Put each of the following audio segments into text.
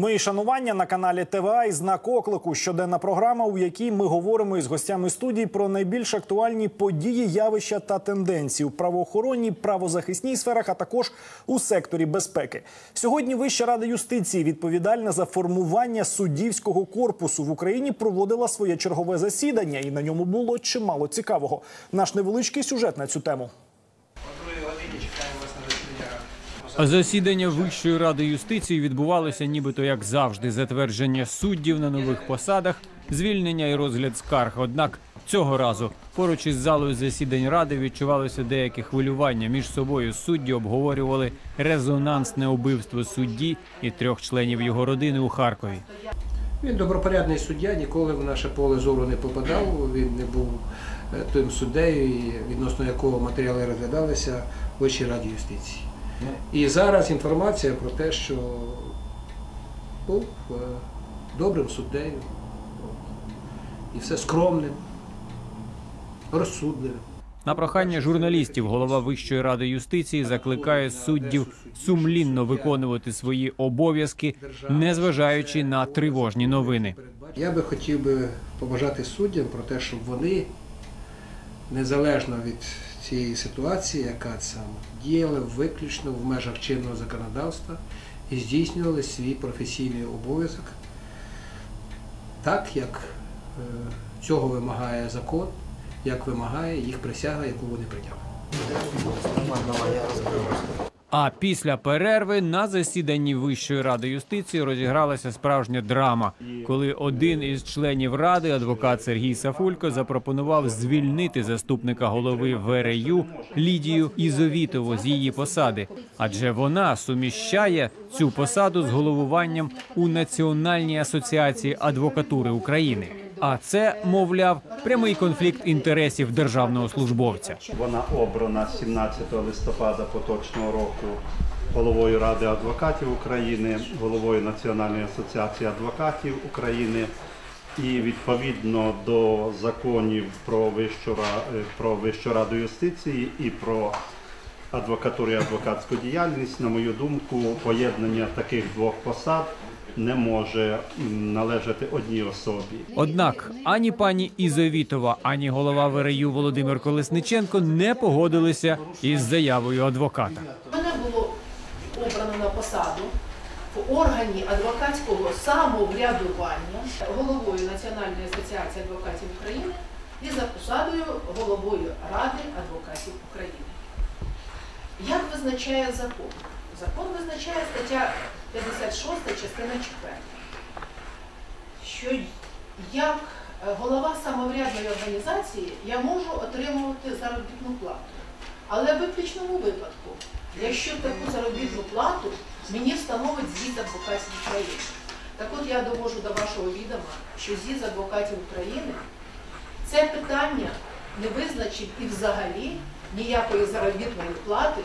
Мої шанування на каналі ТВА і знак оклику. Щоденна програма, у якій ми говоримо із гостями студії про найбільш актуальні події, явища та тенденції у правоохоронній, правозахисній сферах, а також у секторі безпеки. Сьогодні Вища рада юстиції, відповідальна за формування суддівського корпусу в Україні, проводила своє чергове засідання, і на ньому було чимало цікавого. Наш невеличкий сюжет на цю тему. О другій годині чекаємо вас на засідання. Засідання Вищої ради юстиції відбувалося нібито як завжди. Затвердження суддів на нових посадах, звільнення і розгляд скарг. Однак цього разу поруч із залою засідань ради відчувалося деяке хвилювання. Між собою судді обговорювали резонансне убивство судді і трьох членів його родини у Харкові. Він добропорядний суддя, ніколи в наше поле зору не попадав. Він не був е, тим суддею, відносно якого матеріали розглядалися в Вищій раді юстиції. І зараз інформація про те, що був е, добрим суддею, і все скромним, розсудливим. На прохання журналістів голова Вищої ради юстиції закликає суддів сумлінно виконувати свої обов'язки, незважаючи на тривожні новини. Я би хотів би побажати суддям про те, щоб вони, незалежно від цієї ситуації, яка саме, діяли виключно в межах чинного законодавства і здійснювали свій професійний обов'язок так, як е, цього вимагає закон, як вимагає їх присяга, яку вони прийняли. А після перерви на засіданні Вищої ради юстиції розігралася справжня драма, коли один із членів ради, адвокат Сергій Сафулько, запропонував звільнити заступника голови ВРЮ Лідію Ізовітову з її посади, адже вона суміщає цю посаду з головуванням у Національній асоціації адвокатури України. А це, мовляв, прямий конфлікт інтересів державного службовця. Вона обрана 17 листопада поточного року головою Ради адвокатів України, головою Національної асоціації адвокатів України. І відповідно до законів про Вищу, е, про Вищу раду юстиції і про адвокатуру і адвокатську діяльність, на мою думку, поєднання таких двох посад не може належати одній особі. Однак ані пані Ізовітова, ані голова ВРЮ Володимир Колесниченко не погодилися із заявою адвоката. Мене було обрано на посаду в органі адвокатського самоврядування головою Національної асоціації адвокатів України і за посадою головою Ради адвокатів України. Як визначає закон? Закон визначає стаття 56 частина 4, що як е, голова самоврядної організації я можу отримувати заробітну плату. Але в виключному випадку, якщо таку заробітну плату мені встановить з'їзд адвокатів України. Так от я довожу до вашого відома, що з'їзд адвокатів України це питання не визначив і взагалі ніякої заробітної плати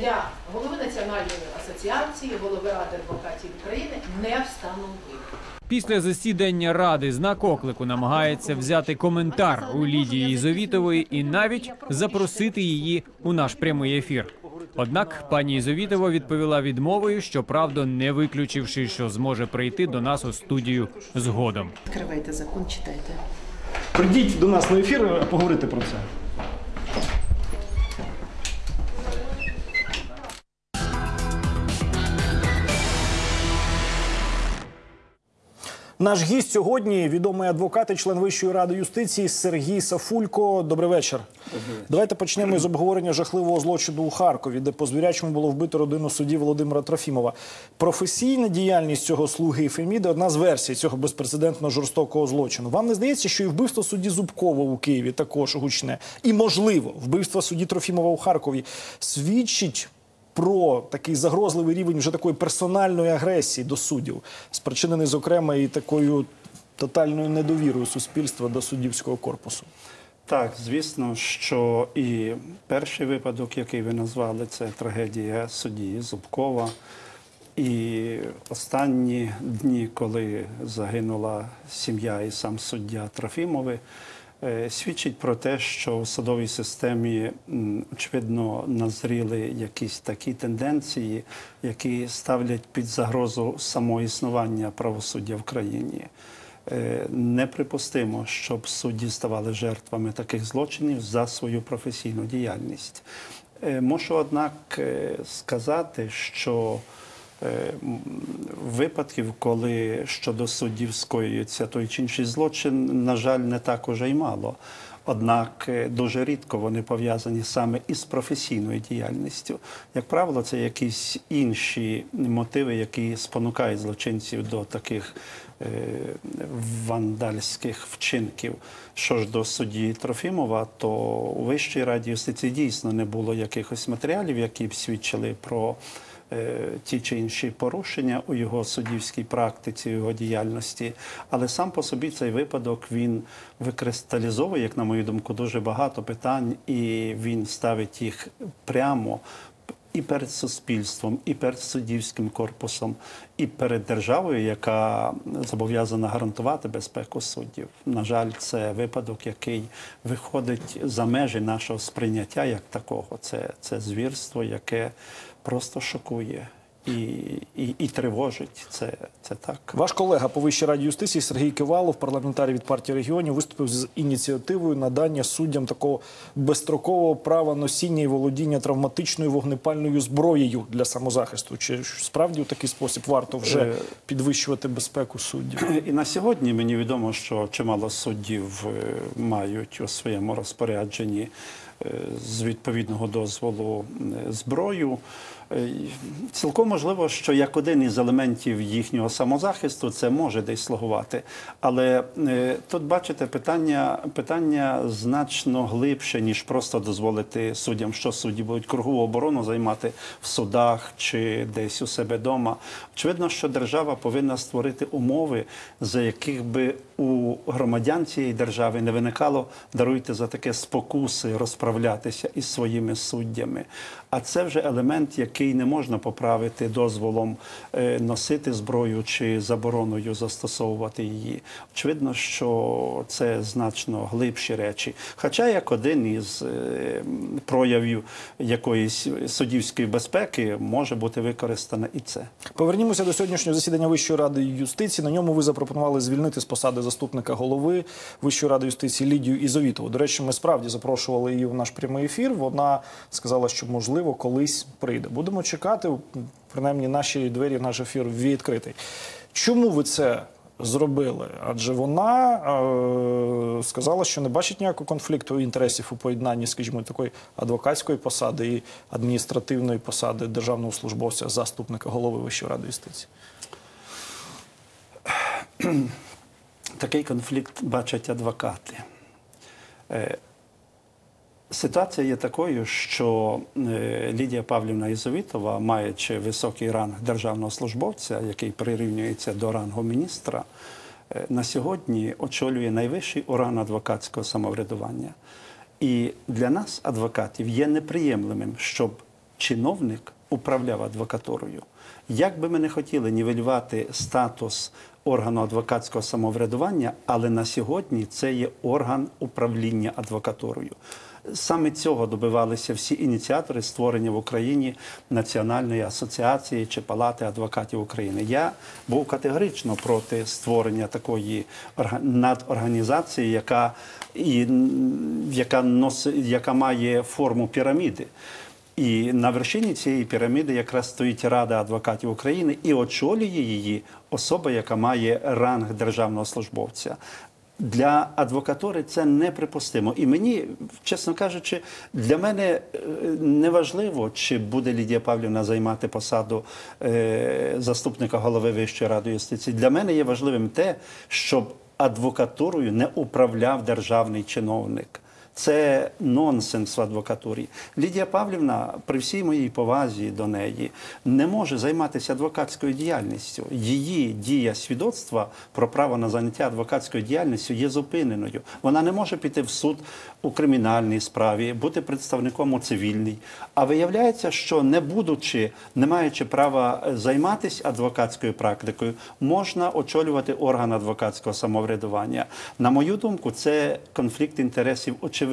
для голови Національної асоціації, голови Ради адвокатів України не встановив. Після засідання ради знак оклику намагається взяти коментар у Лідії Ізовітової і навіть запросити її у наш прямий ефір. Однак пані Ізовітова відповіла відмовою, щоправда, не виключивши, що зможе прийти до нас у студію згодом. Відкривайте закон, читайте. Прийдіть до нас на ефір поговорити про це. Наш гість сьогодні відомий адвокат і член Вищої ради юстиції Сергій Сафулько. Добрий вечір. Давайте почнемо із обговорення жахливого злочину у Харкові, де по звірячому було вбито родину судді Володимира Трофімова. Професійна діяльність цього слуги Феміди одна з версій цього безпрецедентно жорстокого злочину. Вам не здається, що і вбивство судді Зубкова у Києві також гучне, і можливо, вбивство судді Трофімова у Харкові свідчить про такий загрозливий рівень вже такої персональної агресії до суддів, спричинений, зокрема, і такою тотальною недовірою суспільства до суддівського корпусу. Так, звісно, що і перший випадок, який ви назвали, це трагедія судді Зубкова. І останні дні, коли загинула сім'я і сам суддя Трофімови, е, свідчить про те, що в судовій системі очевидно назріли якісь такі тенденції, які ставлять під загрозу само існування правосуддя в країні. Е, Неприпустимо, щоб судді ставали жертвами таких злочинів за свою професійну діяльність. Е, Мушу, однак, е, сказати, що е, випадків, коли щодо суддів скоюється той чи інший злочин, на жаль, не так уже й мало. Однак е, дуже рідко вони пов'язані саме із професійною діяльністю. Як правило, це якісь інші мотиви, які спонукають злочинців до таких е, вандальських вчинків. Що ж до судді Трофімова, то у Вищій раді юстиції дійсно не було якихось матеріалів, які б свідчили про е, ті чи інші порушення у його суддівській практиці, у його діяльності. Але сам по собі цей випадок він викристалізовує, як на мою думку, дуже багато питань, і він ставить їх прямо і перед суспільством, і перед суддівським корпусом, і перед державою, яка зобов'язана гарантувати безпеку суддів. На жаль, це випадок, який виходить за межі нашого сприйняття як такого. Це, це звірство, яке просто шокує і, і, і тривожить. Це, це так. Ваш колега по Вищій раді юстиції Сергій Кивалов, парламентарій від партії регіонів, виступив з ініціативою надання суддям такого безстрокового права носіння і володіння травматичною вогнепальною зброєю для самозахисту. Чи справді у такий спосіб варто вже Е, підвищувати безпеку суддів? І на сьогодні мені відомо, що чимало суддів е, мають у своєму розпорядженні з відповідного дозволу е, зброю. Е, Цілком можливо, що як один із елементів їхнього самозахисту це може десь слугувати. Але е, тут бачите питання, питання значно глибше, ніж просто дозволити суддям, що судді будуть кругову оборону займати в судах чи десь у себе вдома. Очевидно, що держава повинна створити умови, за яких би у громадян цієї держави не виникало, даруйте за таке спокуси розправлятися із своїми суддями. А це вже елемент, який не можна поправити дозволом е, носити зброю чи забороною застосовувати її. Очевидно, що це значно глибші речі. Хоча як один із е, проявів якоїсь суддівської безпеки може бути використане і це. Повернімося до сьогоднішнього засідання Вищої ради юстиції. На ньому ви запропонували звільнити з посади заступника голови Вищої ради юстиції Лідію Ізовітову. До речі, ми справді запрошували її наш прямий ефір. Вона сказала, що можливо колись прийде. Будемо чекати. Принаймні, наші двері, наш ефір відкритий. Чому ви це? Зробили, адже вона е, сказала, що не бачить ніякого конфлікту інтересів у поєднанні, скажімо, такої адвокатської посади і адміністративної посади державного службовця, заступника голови Вищої ради юстиції. Такий конфлікт бачать адвокати. Ситуація є такою, що е, Лідія Павлівна Ізовітова, маючи високий ранг державного службовця, який прирівнюється до рангу міністра, е, на сьогодні очолює найвищий орган адвокатського самоврядування. І для нас, адвокатів, є неприємним, щоб чиновник управляв адвокатурою. Як би ми не хотіли нівелювати статус органу адвокатського самоврядування, але на сьогодні це є орган управління адвокатурою. Саме цього добивалися всі ініціатори створення в Україні Національної асоціації чи Палати адвокатів України. Я був категорично проти створення такої орга- надорганізації, яка, і, яка, нос, яка має форму піраміди. І на вершині цієї піраміди якраз стоїть Рада адвокатів України і очолює її особа, яка має ранг державного службовця. Для адвокатури це неприпустимо. І мені, чесно кажучи, для мене е, неважливо, чи буде Лідія Павлівна займати посаду е, заступника голови Вищої ради юстиції. Для мене є важливим те, щоб адвокатурою не управляв державний чиновник. Це нонсенс в адвокатурі. Лідія Павлівна, при всій моїй повазі до неї, не може займатися адвокатською діяльністю. Її дія свідоцтва про право на заняття адвокатською діяльністю є зупиненою. Вона не може піти в суд у кримінальній справі, бути представником у цивільній. А виявляється, що не будучи, не маючи права займатися адвокатською практикою, можна очолювати орган адвокатського самоврядування. На мою думку, це конфлікт інтересів очевидний.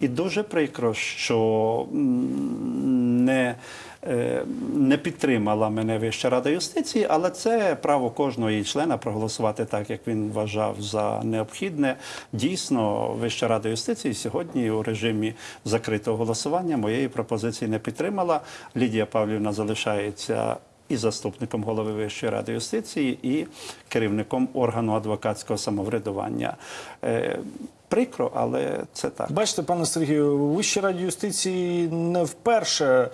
І дуже прикро, що не. е, Не підтримала мене Вища рада юстиції, але це право кожного члена проголосувати так, як він вважав за необхідне. Дійсно, Вища рада юстиції сьогодні у режимі закритого голосування моєї пропозиції не підтримала. Лідія Павлівна залишається і заступником голови Вищої ради юстиції, і керівником органу адвокатського самоврядування. Е, Прикро, але це так. Бачите, пане Сергію, Вищій раді юстиції не вперше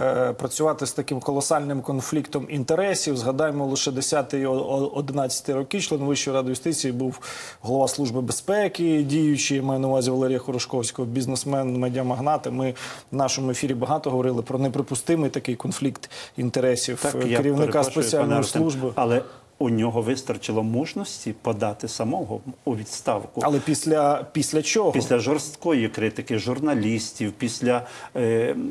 е, працювати з таким колосальним конфліктом інтересів. Згадаємо, лише 10-11 роки член Вищої ради юстиції був голова Служби безпеки, діючий, маю на увазі Валерія Хорошковського, бізнесмен, медіамагнат. Ми в нашому ефірі багато говорили про неприпустимий такий конфлікт інтересів е, я керівника перепрошую, спеціальної служби. Але у нього вистачило мужності подати самого у відставку. Але після, після чого? Після жорсткої критики журналістів, після е,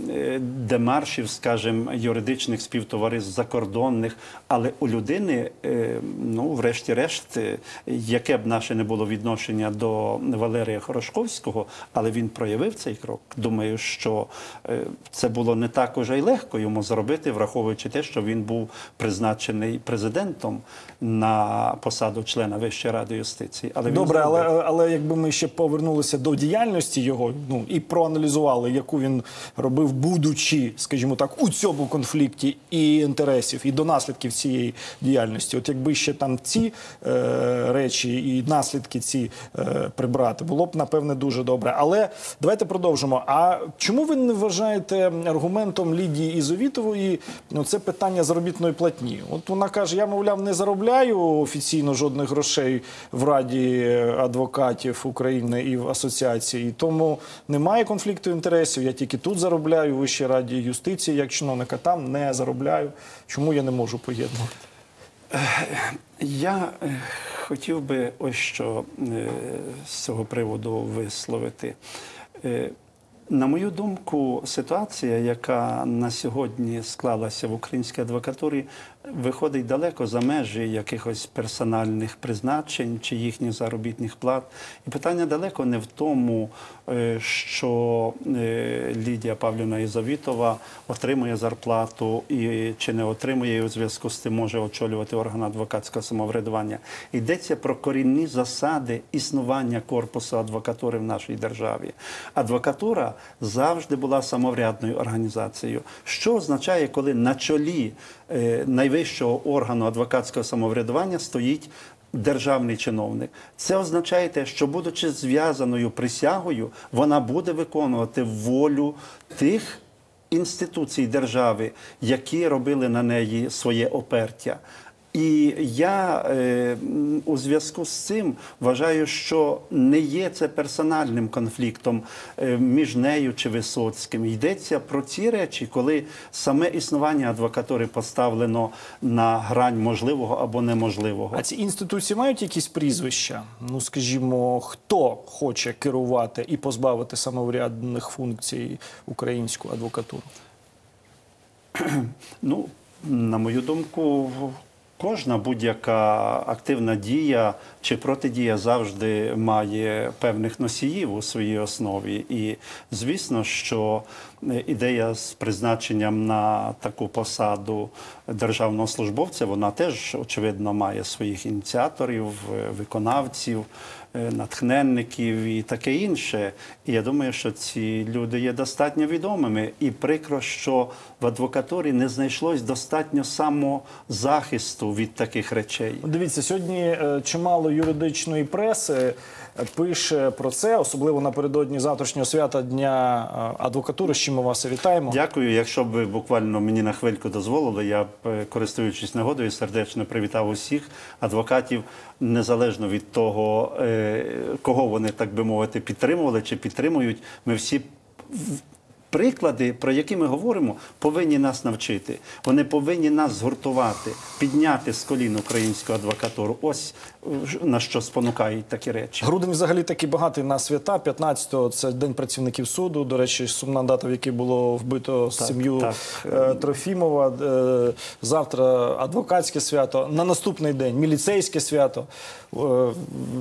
е, демаршів, скажімо, юридичних співтовариств закордонних, але у людини, е, ну, врешті-решт, е, яке б наше не було відношення до Валерія Хорошковського, але він проявив цей крок. Думаю, що е, це було не так уже й легко йому зробити, враховуючи те, що він був призначений президентом на посаду члена Вищої ради юстиції. Але він Добре, але, але якби ми ще повернулися до діяльності його, ну і проаналізували, яку він робив, будучи, скажімо так, у цьому конфлікті і інтересів, і до наслідків цієї діяльності. От якби ще там ці е, речі і наслідки ці е, прибрати, було б напевне дуже добре. Але давайте продовжимо. А чому ви не вважаєте аргументом Лідії Ізовітової ну, це питання заробітної платні? От вона каже: я мовляв не заробляю офіційно жодних грошей в Раді адвокатів України і в асоціації, тому немає конфлікту інтересів. Я тільки тут заробляю у Вищій раді юстиції, як чиновника там не заробляю. Чому я не можу поєднувати? Я е, хотів би ось що е, з цього приводу висловити. Е, На мою думку, ситуація, яка на сьогодні склалася в українській адвокатурі, виходить далеко за межі якихось персональних призначень чи їхніх заробітних плат. І питання далеко не в тому, е, що е, Лідія Павлівна Ізавітова отримує зарплату і чи не отримує у зв'язку з тим може очолювати орган адвокатського самоврядування. Йдеться про корінні засади існування корпусу адвокатури в нашій державі. Адвокатура завжди була самоврядною організацією. Що означає, коли на чолі найвищого органу адвокатського самоврядування стоїть державний чиновник. Це означає те, що, будучи зв'язаною присягою, вона буде виконувати волю тих інституцій держави, які робили на неї своє опертя. І я е, у зв'язку з цим вважаю, що не є це персональним конфліктом е, між нею чи Висоцьким. Йдеться про ці речі, коли саме існування адвокатури поставлено на грань можливого або неможливого. А ці інституції мають якісь прізвища? Ну, скажімо, хто хоче керувати і позбавити самоврядних функцій українську адвокатуру? Ну, на мою думку, кожна будь-яка активна дія чи протидія завжди має певних носіїв у своїй основі. І звісно, що е, ідея з призначенням на таку посаду державного службовця, вона теж очевидно має своїх ініціаторів, е, виконавців. Е, Натхненників і таке інше. І я думаю, що ці люди є достатньо відомими. І прикро, що в адвокатурі не знайшлось достатньо самозахисту від таких речей. Дивіться, сьогодні е, чимало юридичної преси пише про це, особливо напередодні завтрашнього свята Дня е, адвокатури, з чим ми вас і вітаємо. Дякую. Якщо б ви буквально мені на хвильку дозволили, я б, е, користуючись нагодою, сердечно привітав усіх адвокатів, незалежно від того, е, кого вони, так би мовити, підтримували чи підтримують. Ми всі приклади, про які ми говоримо, повинні нас навчити. Вони повинні нас згуртувати, підняти з колін українську адвокатуру. Ось е, на що спонукають такі речі. Грудень взагалі такий багатий на свята. 15-го – це День працівників суду. До речі, сумна дата, в якій було вбито Так, сім'ю так. е, Трофімова. Е, Завтра адвокатське свято. На наступний день міліцейське свято.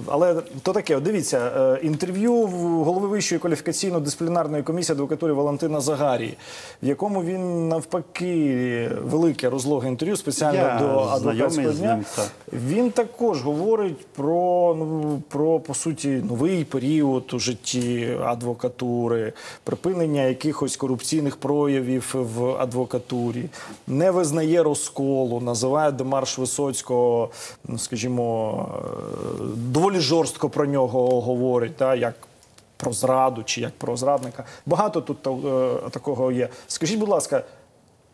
Але то таке, дивіться, інтерв'ю голови Вищої кваліфікаційно-дисциплінарної комісії адвокатури Валентина Загарії, в якому він навпаки велике розлоге інтерв'ю спеціально Я до адвокатського дня. ним, так. Він також говорить про, ну, про по суті новий період у житті адвокатури, припинення якихось корупційних проявів в адвокатурі, не визнає розколу, називає демарш Висоцького, ну, скажімо, е, доволі жорстко про нього говорить, та, як про зраду чи як про зрадника. Багато тут е, такого є. Скажіть, будь ласка,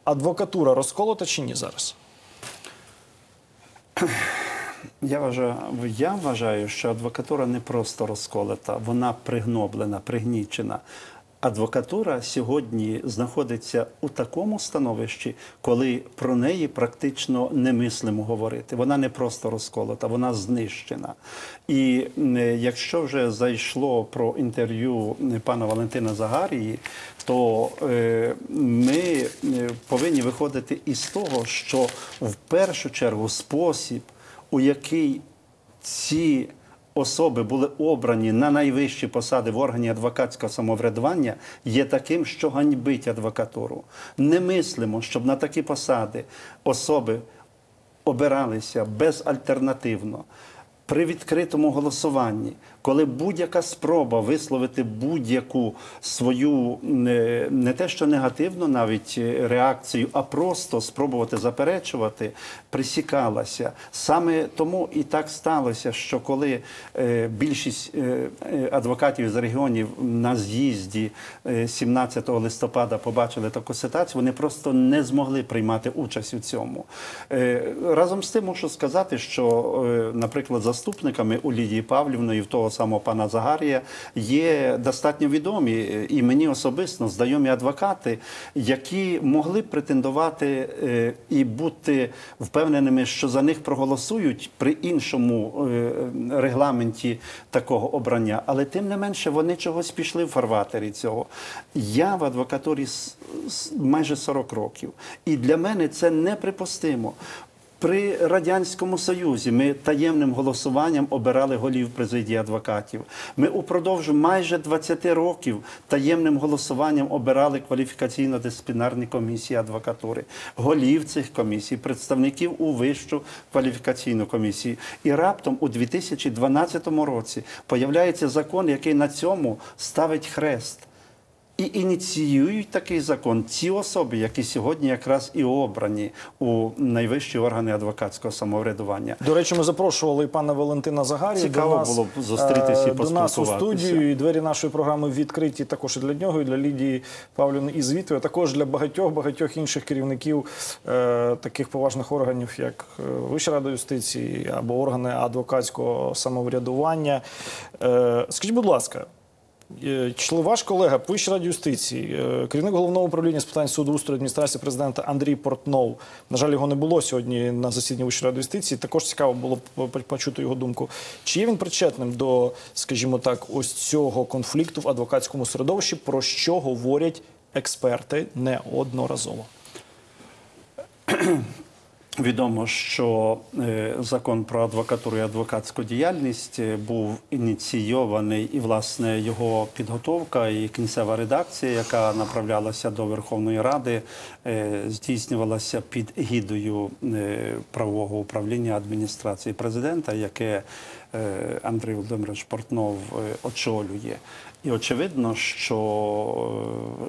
адвокатура розколота чи ні зараз? Я вважаю, я вважаю, що адвокатура не просто розколота, вона пригноблена, пригнічена. Адвокатура сьогодні знаходиться у такому становищі, коли про неї практично немислимо говорити. Вона не просто розколота, вона знищена. І е, якщо вже зайшло про інтерв'ю пана Валентина Загарії, то е, ми е, повинні виходити із того, що в першу чергу спосіб, у який ці особи були обрані на найвищі посади в органі адвокатського самоврядування, є таким, що ганьбить адвокатуру. Не мислимо, щоб на такі посади особи обиралися безальтернативно. При відкритому голосуванні, коли будь-яка спроба висловити будь-яку свою не, те, що негативну навіть е, реакцію, а просто спробувати заперечувати, присікалася. Саме тому і так сталося, що коли е, більшість е, адвокатів з регіонів на з'їзді е, 17 листопада побачили таку ситуацію, вони просто не змогли приймати участь у цьому. Разом з тим мушу сказати, що, наприклад, заступниками у Лідії Павлівної в того самого пана Загарія є достатньо відомі і мені особисто знайомі адвокати, які могли претендувати е, і бути впевненими, що за них проголосують при іншому е, регламенті такого обрання, але тим не менше вони чогось пішли в фарватері цього. Я в адвокатурі майже 40 років, і для мене це неприпустимо. При радянському союзі ми таємним голосуванням обирали голів президії адвокатів. Ми упродовж майже 20 років таємним голосуванням обирали кваліфікаційно-дисциплінарні комісії адвокатури, голів цих комісій, представників у вищу кваліфікаційну комісію. І раптом у 2012 році появляється закон, який на цьому ставить хрест. І ініціюють такий закон ті особи, які сьогодні якраз і обрані у найвищі органи адвокатського самоврядування. До речі, ми запрошували і пана Валентина Загарі Цікаво до нас, було б зустрітися і е, до нас у студію. І двері нашої програми відкриті також і для нього, і для Лідії Павлівни і Звітової, а також для багатьох багатьох інших керівників е, таких поважних органів, як е, Вища рада юстиції або органи адвокатського самоврядування. Е, скажіть, будь ласка. Е, ваш колега по раді юстиції, е, керівник головного управління з питань судоустрою адміністрації президента Андрій Портнов. На жаль, його не було сьогодні на засіданні Вищої ради юстиції. Також цікаво було почути його думку. Чи є він причетним до, скажімо так, ось цього конфлікту в адвокатському середовищі, про що говорять експерти неодноразово? Відомо, що е, закон про адвокатуру і адвокатську діяльність е, був ініційований, і власне його підготовка і кінцева редакція, яка направлялася до Верховної Ради, е, здійснювалася під гідою правового управління адміністрації президента, яке Андрій Володимирович Портнов очолює. І очевидно, що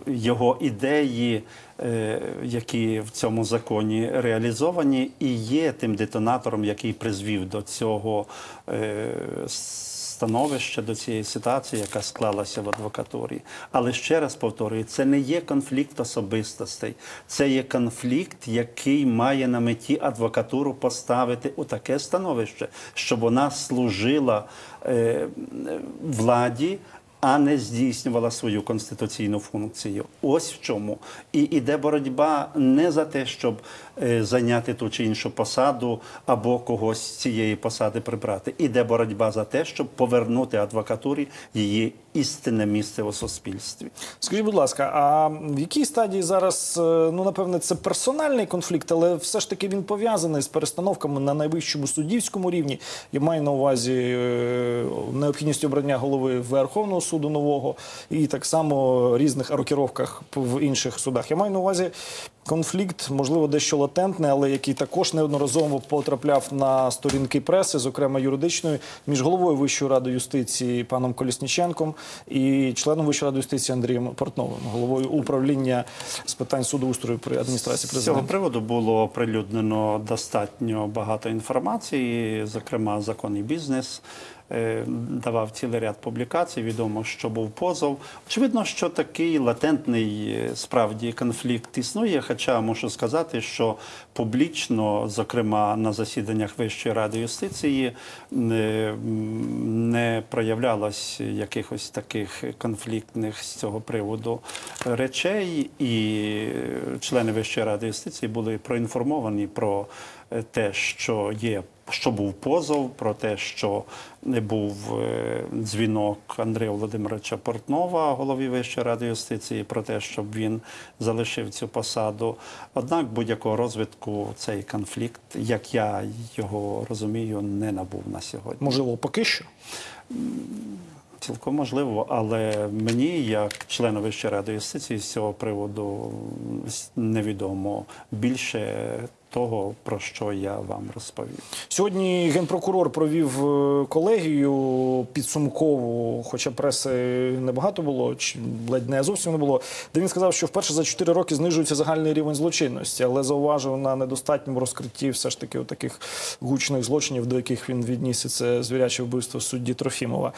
е, його ідеї, е, які в цьому законі реалізовані, і є тим детонатором, який призвів до цього е, становище до цієї ситуації, яка склалася в адвокатурі. Але ще раз повторюю, це не є конфлікт особистостей, це є конфлікт, який має на меті адвокатуру поставити у таке становище, щоб вона служила владі. А не здійснювала свою конституційну функцію. Ось в чому. І іде боротьба не за те, щоб зайняти ту чи іншу посаду або когось з цієї посади прибрати. Іде боротьба за те, щоб повернути адвокатурі її істинне місце у суспільстві. Скажіть, будь ласка, а в якій стадії зараз, е, ну напевне, це персональний конфлікт, але все ж таки він пов'язаний з перестановками на найвищому суддівському рівні. Я маю на увазі е, необхідність обрання голови Верховного суду нового і так само різних рокіровках в інших судах. Я маю на увазі конфлікт, можливо, дещо латентний, але який також неодноразово потрапляв на сторінки преси, зокрема юридичної, між головою Вищої ради юстиції паном Колісніченком і членом Вищої ради юстиції Андрієм Портновим, головою управління з питань судоустрою при адміністрації З цього приводу було оприлюднено достатньо багато інформації, зокрема закон і бізнес. Е, Давав цілий ряд публікацій. Відомо, що був позов. Очевидно, що такий латентний е, справді конфлікт існує. Хоча можу сказати, що публічно, зокрема на засіданнях Вищої ради юстиції, не, проявлялось якихось таких конфліктних з цього приводу речей, і члени Вищої ради юстиції були проінформовані про те, що є. Що був позов про те, що не був е, дзвінок Андрія Володимировича Портнова, голові Вищої ради юстиції, про те, щоб він залишив цю посаду. Однак будь-якого розвитку цей конфлікт, як я його розумію, не набув на сьогодні. Можливо, поки що. Цілком можливо, але мені, як члену Вищої ради юстиції, з цього приводу невідомо більше того, про що я вам розповів. Сьогодні генпрокурор провів е, колегію підсумкову, хоча преси небагато було, чи ледь не зовсім не було, де він сказав, що вперше за 4 роки знижується загальний рівень злочинності, але зауважив на недостатньому розкритті все ж таки таких гучних злочинів, до яких він відніс і це звіряче вбивство судді Трофімова.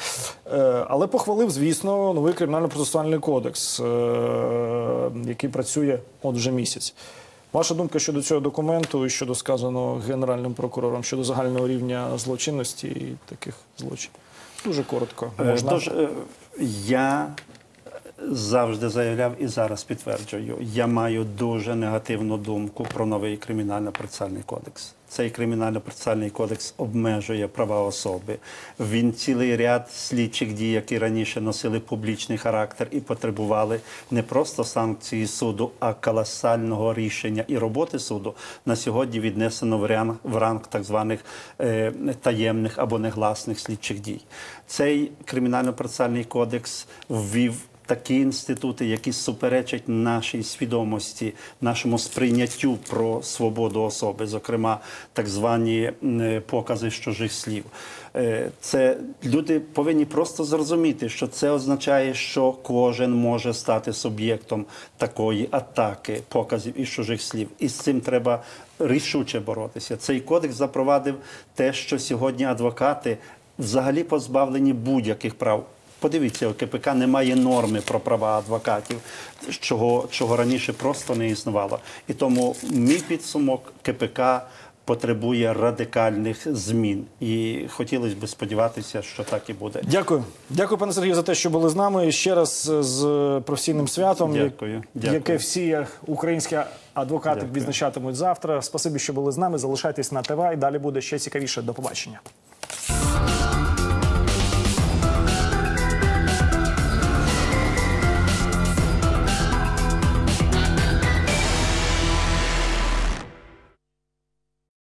Е, Але похвалив, звісно, новий кримінально-процесуальний кодекс, е, який працює от вже місяць. Ваша думка щодо цього документу і щодо сказаного генеральним прокурором щодо загального рівня злочинності і таких злочинів? Дуже коротко. Е, Можна? Тож, е, я завжди заявляв і зараз підтверджую, я маю дуже негативну думку про новий кримінально-процесуальний кодекс. Цей кримінально-процесуальний кодекс обмежує права особи. Він цілий ряд слідчих дій, які раніше носили публічний характер і потребували не просто санкції суду, а колосального рішення і роботи суду. На сьогодні віднесено в ранг, в ранг так званих е, таємних або негласних слідчих дій. Цей кримінально-процесуальний кодекс ввів такі інститути, які суперечать нашій свідомості, нашому сприйняттю про свободу особи, зокрема так звані е, покази чужих слів. Е, Це люди повинні просто зрозуміти, що це означає, що кожен може стати суб'єктом такої атаки, показів із чужих слів. І з цим треба рішуче боротися. Цей кодекс запровадив те, що сьогодні адвокати взагалі позбавлені будь-яких прав. Подивіться, у КПК немає норми про права адвокатів, чого, чого раніше просто не існувало. І тому мій підсумок КПК потребує радикальних змін. І хотілося б сподіватися, що так і буде. Дякую. Дякую, пане Сергію, за те, що були з нами. І ще раз е, з професійним святом, Дякую. Дякую. яке всі українські адвокати Дякую. відзначатимуть завтра. Спасибі, що були з нами. Залишайтесь на ТВ і далі буде ще цікавіше. До побачення.